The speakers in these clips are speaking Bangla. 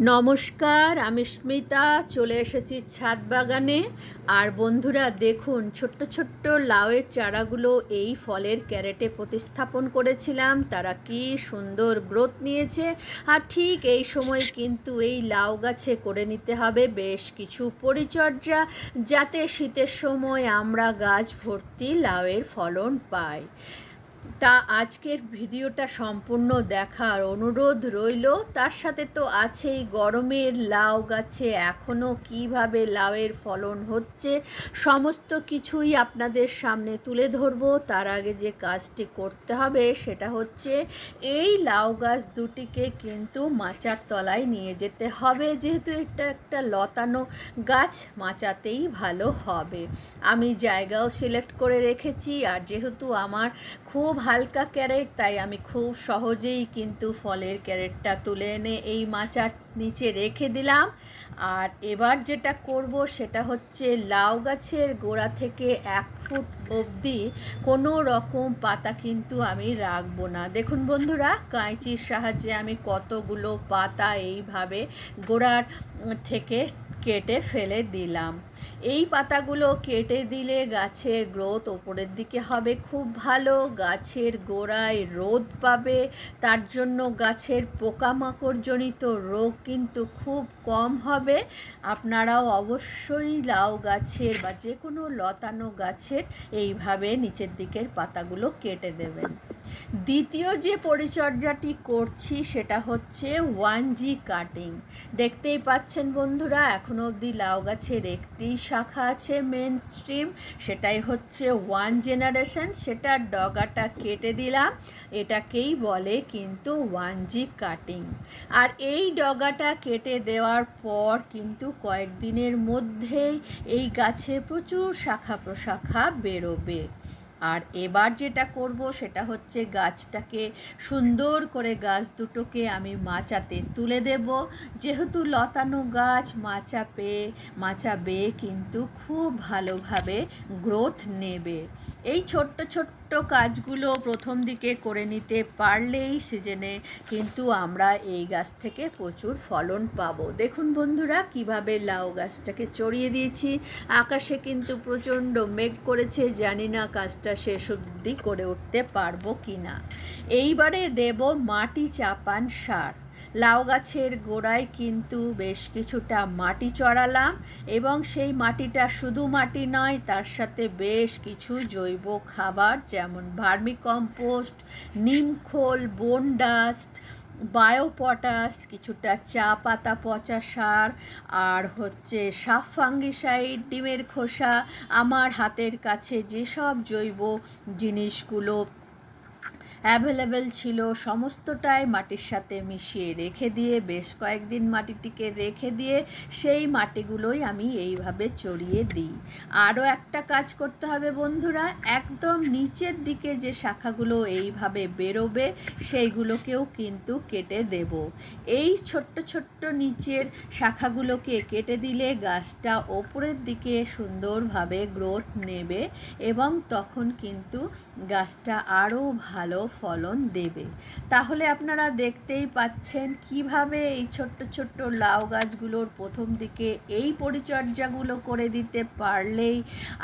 নমস্কার, আমি স্মিতা, চলে এসেছি ছাদ বাগানে। আর বন্ধুরা, দেখুন, ছোট্ট ছোট্ট লাউয়ের চারাগুলো এই ফলের ক্যারেটে প্রতিস্থাপন করেছিলাম। তারা কি সুন্দর গ্রোথ নিয়েছে। আর ঠিক এই সময় কিন্তু এই লাউ গাছে করে নিতে হবে বেশ কিছু পরিচর্যা, যাতে শীতের সময় আমরা গাছ ভর্তি লাউয়ের ফলন পাই। তা আজকের ভিডিওটা সম্পূর্ণ দেখার অনুরোধ রইল। তার সাথে তো আছেই গরমের লাউ গাছে। এখনও কীভাবে লাউয়ের ফলন হচ্ছে, সমস্ত কিছুই আপনাদের সামনে তুলে ধরবো। তার আগে যে কাজটি করতে হবে সেটা হচ্ছে, এই লাউ গাছ দুটিকে কিন্তু মাচার তলায় নিয়ে যেতে হবে। যেহেতু এটা একটা লতানো গাছ, মাচাতেই ভালো হবে। আমি জায়গাও সিলেক্ট করে রেখেছি। আর যেহেতু আমার খুব হালকা ক্যারেট, তাই আমি খুব সহজেই কিন্তু ফলের ক্যারেটটা তুলে এনে এই মাচার নিচে রেখে দিলাম। আর এবার যেটা করব সেটা হচ্ছে লাউ গাছের গোড়া থেকে এক ফুট অবধি কোনো রকম পাতা কিন্তু আমি রাখব না। দেখুন বন্ধুরা কাঁচির সাহায্যে আমি কতগুলো পাতা এইভাবে গোড়ার থেকে কেটে ফেলে দিলাম। এই পাতাগুলো কেটে দিলে গাছের গ্রোথ ওপরের দিকে হবে। খুব ভালো গাছের গোড়ায় রোদ পাবে। তার জন্য গাছের পোকামাকড়জনিত রোগ কিন্তু খুব কম হবে। আপনারাও অবশ্যই লাউ গাছের বা যে কোনো লতানো গাছের এইভাবে নিচের দিকের পাতাগুলো কেটে দেবেন। দ্বিতীয় যে পরিচর্যাটি করছি সেটা হচ্ছে ওয়ান জি কাটিং। দেখতেই পাচ্ছেন বন্ধুরা এখনও অবধি লাউ গাছের একটি শাখা আছে মেন স্ট্রিম, সেটাই হচ্ছে ওয়ান জেনারেশন। সেটার ডগাটা কেটে দিলাম, এটাকেই বলে কিন্তু ওয়ান জি কাটিং। আর এই ডগাটা কেটে দেওয়ার পর কিন্তু কয়েকদিনের মধ্যেই এই গাছে প্রচুর শাখা প্রশাখা বেরোবে। আর এবার যেটা করব সেটা হচ্ছে গাছটাকে সুন্দর করে গাছ দুটোকে আমি মাচাতে তুলে দেব। যেহেতু লতানো গাছ মাচা পেয়ে মাচা বেয়ে কিন্তু খুব ভালোভাবে গ্রোথ নেবে। এই ছোট্ট ছোট্ট কাজগুলো প্রথম দিকে করে নিতে পারলেই সিজনে কিন্তু আমরা এই গাছ থেকে প্রচুর ফলন পাব। দেখুন বন্ধুরা, কীভাবে লাউ গাছটাকে চড়িয়ে দিয়েছি। আকাশে কিন্তু প্রচণ্ড মেঘ করেছে, জানি না কাজটা শেষ অব্দি করে উঠতে পারব কি না এইবারে দেব মাটি চাপান সার। লাউ গাছের গোড়ায় কিন্তু বেশ কিছুটা মাটি চড়ালাম এবং সেই মাটিটা শুধু মাটি নয়, তার সাথে বেশ কিছু জৈব খাবার যেমন ভার্মি কম্পোস্ট নিমখোল বোন ডাস্ট বায়োপটাস কিছুটা চা পাতা পচা সার, আর হচ্ছে সাফ ফাঙ্গিসাইড, ডিমের খোসা। আমার হাতের কাছে যেসব জৈব জিনিসগুলো অ্যাভেলেবেল ছিল, সমস্তটাই মাটির সাথে মিশিয়ে রেখে দিয়ে, বেশ কয়েকদিন মাটিটিকে রেখে দিয়ে, সেই মাটিগুলোই আমি এইভাবে চড়িয়ে দিই। আরও একটা কাজ করতে হবে বন্ধুরা, একদম নিচের দিকে যে শাখাগুলো এইভাবে বেরোবে, সেইগুলোকেও কিন্তু কেটে দেব। এই ছোট্ট ছোট্ট নিচের শাখাগুলোকে কেটে দিলে গাছটা ওপরের দিকে সুন্দরভাবে গ্রোথ নেবে এবং তখন কিন্তু গাছটা আরও ভালো ফলন দেবে। তাহলে আপনারা দেখতেই পাচ্ছেন কীভাবে এই ছোট্ট ছোট্ট লাউ গাছগুলোর প্রথম দিকে এই পরিচর্যাগুলো করে দিতে পারলেই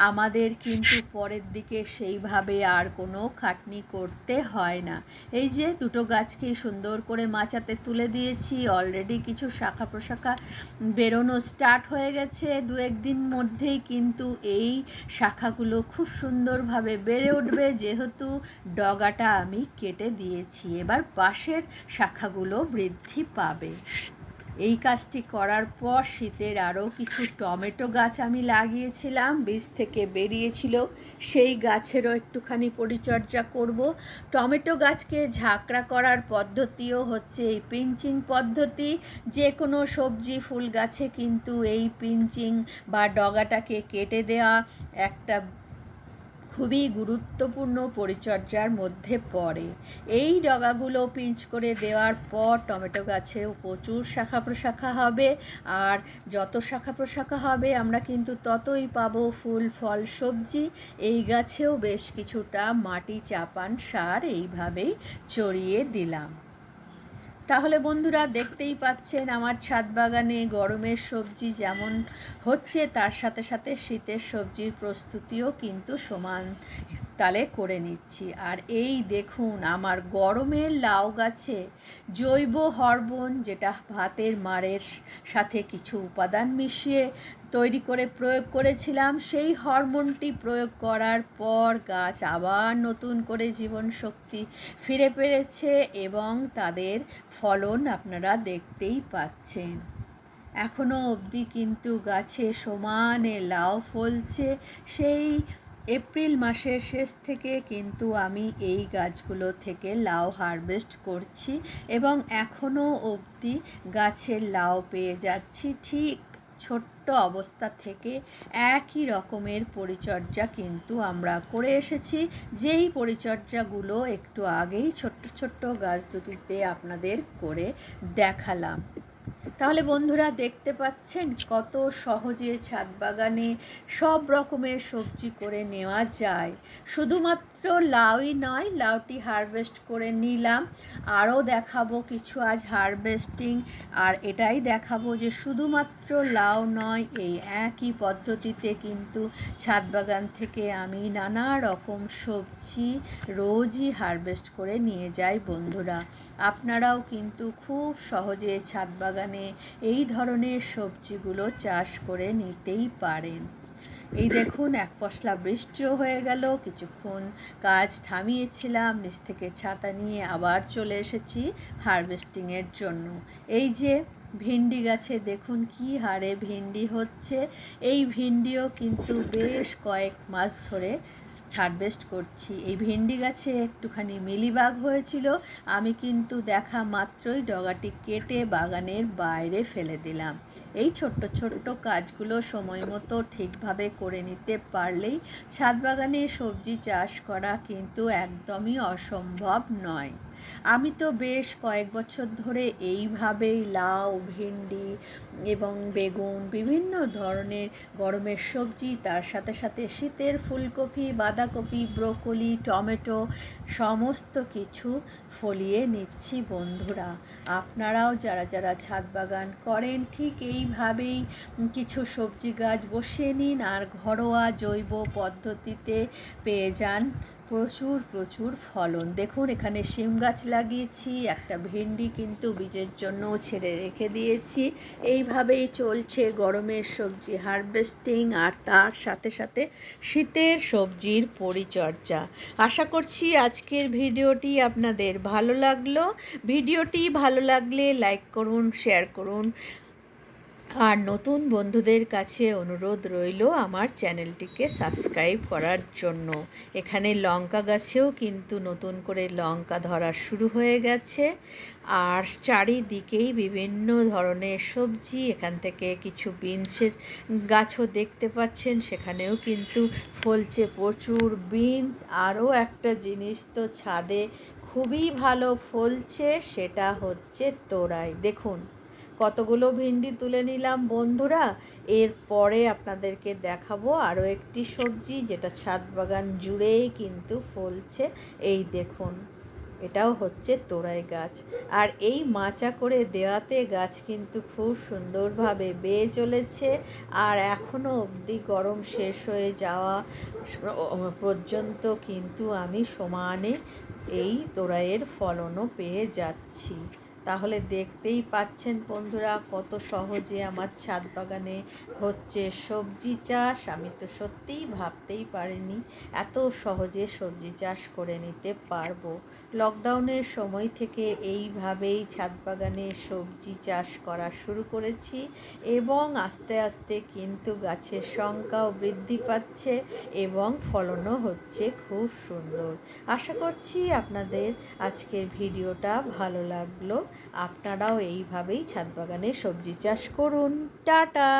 আমাদের কিন্তু পরের দিকে সেইভাবে আর কোনো খাটনি করতে হয় না। এই যে দুটো গাছকেই সুন্দর করে মাচাতে তুলে দিয়েছি অলরেডি কিছু শাখা প্রশাখা বেরোনো স্টার্ট হয়ে গেছে। দু একদিন মধ্যেই কিন্তু এই শাখাগুলো খুব সুন্দরভাবে বেড়ে উঠবে। যেহেতু ডগাটা আমি আমি কেটে দিয়েছি, এবার পাশের শাখাগুলো বৃদ্ধি পাবে। এই কাজটি করার পর শীতের আরও কিছু টমেটো গাছ আমি লাগিয়েছিলাম, বীজ থেকে বেরিয়েছিল, সেই গাছেরও একটুখানি পরিচর্যা করব। টমেটো গাছকে ঝাঁকড়া করার পদ্ধতিও হচ্ছে এই পিঞ্চিং পদ্ধতি। যে কোনো সবজি, ফুল গাছে কিন্তু এই পিঞ্চিং বা ডগাটাকে কেটে দেওয়া একটা খুবই গুরুত্বপূর্ণ পরিচর্যার মধ্যে পড়ে। এই ডগাগুলো পিঞ্চ করে দেওয়ার পর টমেটো গাছেও প্রচুর শাখা প্রশাখা হবে আর যত শাখা প্রশাখা হবে আমরা কিন্তু ততই পাবো ফুল, ফল, সবজি। এই গাছেও বেশ কিছুটা মাটি, চাপান, সার এইভাবেই চড়িয়ে দিলাম। তাহলে বন্ধুরা দেখতেই পাচ্ছেন আমার ছাদ বাগানে গরমের সবজি যেমন হচ্ছে, তার সাথে সাথে শীতের সবজির প্রস্তুতিও কিন্তু সমান তালে করে নিচ্ছি। আর এই দেখুন, আমার গরমের লাউ গাছে জৈব হরমোন যেটা ভাতের মারের সাথে কিছু উপাদান মিশিয়ে তৈরি করে প্রয়োগ করেছিলাম। সেই হরমোনটি প্রয়োগ করার পর গাছ আবার নতুন করে জীবন শক্তি ফিরে পেরেছে এবং তাদের ফলন আপনারা দেখতেই পাচ্ছেন। এখনও অবধি কিন্তু গাছে সমানে লাউ ফলছে। সেই এপ্রিল মাসের শেষ থেকে কিন্তু আমি এই গাছগুলো থেকে লাউ হারভেস্ট করছি এবং এখনও অবধি গাছের লাউ পেয়ে যাচ্ছি। ঠিক ছোট্ট অবস্থা থেকে একই রকমের পরিচর্যা কিন্তু আমরা করে এসেছি। যেই পরিচর্যাগুলো একটু আগেই ছোট্ট ছোট্ট গাছ দুটিতে আপনাদের করে দেখালাম। তাহলে বন্ধুরা দেখতে পাচ্ছেন কত সহজে ছাদ বাগানে সব রকমের সবজি করে নেওয়া যায়। শুধুমাত্র লাউই নয়, লাউটি হারভেস্ট করে নিলাম। আরও দেখাবো কিছু আজ হারভেস্টিং আর এটাই দেখাবো যে শুধুমাত্র লাউ নয়, এই একই পদ্ধতিতে কিন্তু ছাদ বাগান থেকে আমি নানা রকম সবজি রোজই হারভেস্ট করে নিয়ে যাই বন্ধুরা। আপনারাও কিন্তু খুব সহজে ছাদ বাগানে এই ধরনের সবজিগুলো চাষ করে নিতেই পারেন। এই দেখুন এক পশলা বৃষ্টিও হয়ে গেল। কিছুক্ষণ কাজ থামিয়েছিলাম নিচ থেকে ছাতা নিয়ে আবার চলে এসেছি হারভেস্টিংয়ের জন্য। এই যে ভিন্ডি গাছে দেখুন কি হারে ভিন্ডি হচ্ছে। এই ভিন্ডিও কিন্তু বেশ কয়েক মাস ধরে হারভেস্ট করছি। এই ভেন্ডি গাছে একটুখানি মিলিবাগ হয়েছিল। আমি কিন্তু দেখা মাত্রই ডগাটি কেটে বাগানের বাইরে ফেলে দিলাম। এই ছোট্ট ছোট্ট কাজগুলো সময় মতো ঠিকভাবে করে নিতে পারলেই ছাদ বাগানে সবজি চাষ করা কিন্তু একদমই অসম্ভব নয়। আমি তো বেশ কয়েক বছর ধরে এইভাবেই লাউ, ভেন্ডি এবং বেগুন বিভিন্ন ধরনের গরমের সবজি, তার সাথে সাথে শীতের ফুলকপি, বাঁধাকপি, ব্রোকলি, টমেটো সমস্ত কিছু ফলিয়ে নিচ্ছি বন্ধুরা। আপনারাও যারা যারা ছাদ বাগান করেন, ঠিক এইভাবেই কিছু সবজি গাছ বসিয়ে নিন আর ঘরোয়া জৈব পদ্ধতিতে পেয়ে যান। প্রচুর প্রচুর ফলন। দেখুন, এখানে শিম গাছ লাগিয়েছি, একটা ভেন্ডি কিন্তু বীজের জন্য ছেড়ে রেখে দিয়েছি। এইভাবেই চলছে গরমের সবজি হারভেস্টিং আর তার সাথে সাথে শীতের সবজির পরিচর্যা। আশা করছি আজকের ভিডিওটি আপনাদের ভালো লাগল। ভিডিওটি ভালো লাগলে লাইক করুন, শেয়ার করুন। আর নতুন বন্ধুদের কাছে অনুরোধ রইল আমার চ্যানেলটিকে সাবস্ক্রাইব করার জন্য। এখানে লঙ্কা গাছেও কিন্তু নতুন করে লঙ্কা ধরা শুরু হয়ে গেছে। আর চারিদিকেই বিভিন্ন ধরনের সবজি, এখান থেকে কিছু বিনসের গাছও দেখতে পাচ্ছেন। সেখানেও কিন্তু ফলছে প্রচুর বিনস। আরও একটা জিনিস তো ছাদে খুবই ভালো ফলছে, সেটা হচ্ছে তোরাই দেখুন। কতগুলো ভিন্ডি তুলে নিলাম বন্ধুরা। এরপরে আপনাদেরকে দেখাবো আরও একটি সবজি, যেটা ছাদ বাগান জুড়েই কিন্তু ফলছে। এই দেখুন, এটাও হচ্ছে তোরাই গাছ। আর এই মাচা করে দেওয়াতে গাছ কিন্তু খুব সুন্দরভাবে বেয়ে চলেছে। আর এখনও অবধি গরম শেষ হয়ে যাওয়া পর্যন্ত কিন্তু আমি সমানে এই তোরাইয়ের ফলনও পেয়ে যাচ্ছি। তাহলে দেখতেই পাচ্ছেন বন্ধুরা কত সহজে আমার ছাদ বাগানে হচ্ছে সবজি চাষ। আমি তো সত্যিই ভাবতেই পারিনি এত সহজে সবজি চাষ করে নিতে পারব। লকডাউনের সময় থেকে এইভাবেই ছাদ বাগানে সবজি চাষ করা শুরু করেছি এবং আস্তে আস্তে কিন্তু গাছের সংখ্যাও বৃদ্ধি পাচ্ছে এবং ফলনও হচ্ছে খুব সুন্দর। আশা করছি আপনাদের আজকের ভিডিওটা ভালো লাগল। আপনারাও এইভাবেই ছাদ বাগানে সবজি চাষ করুন। টাটা!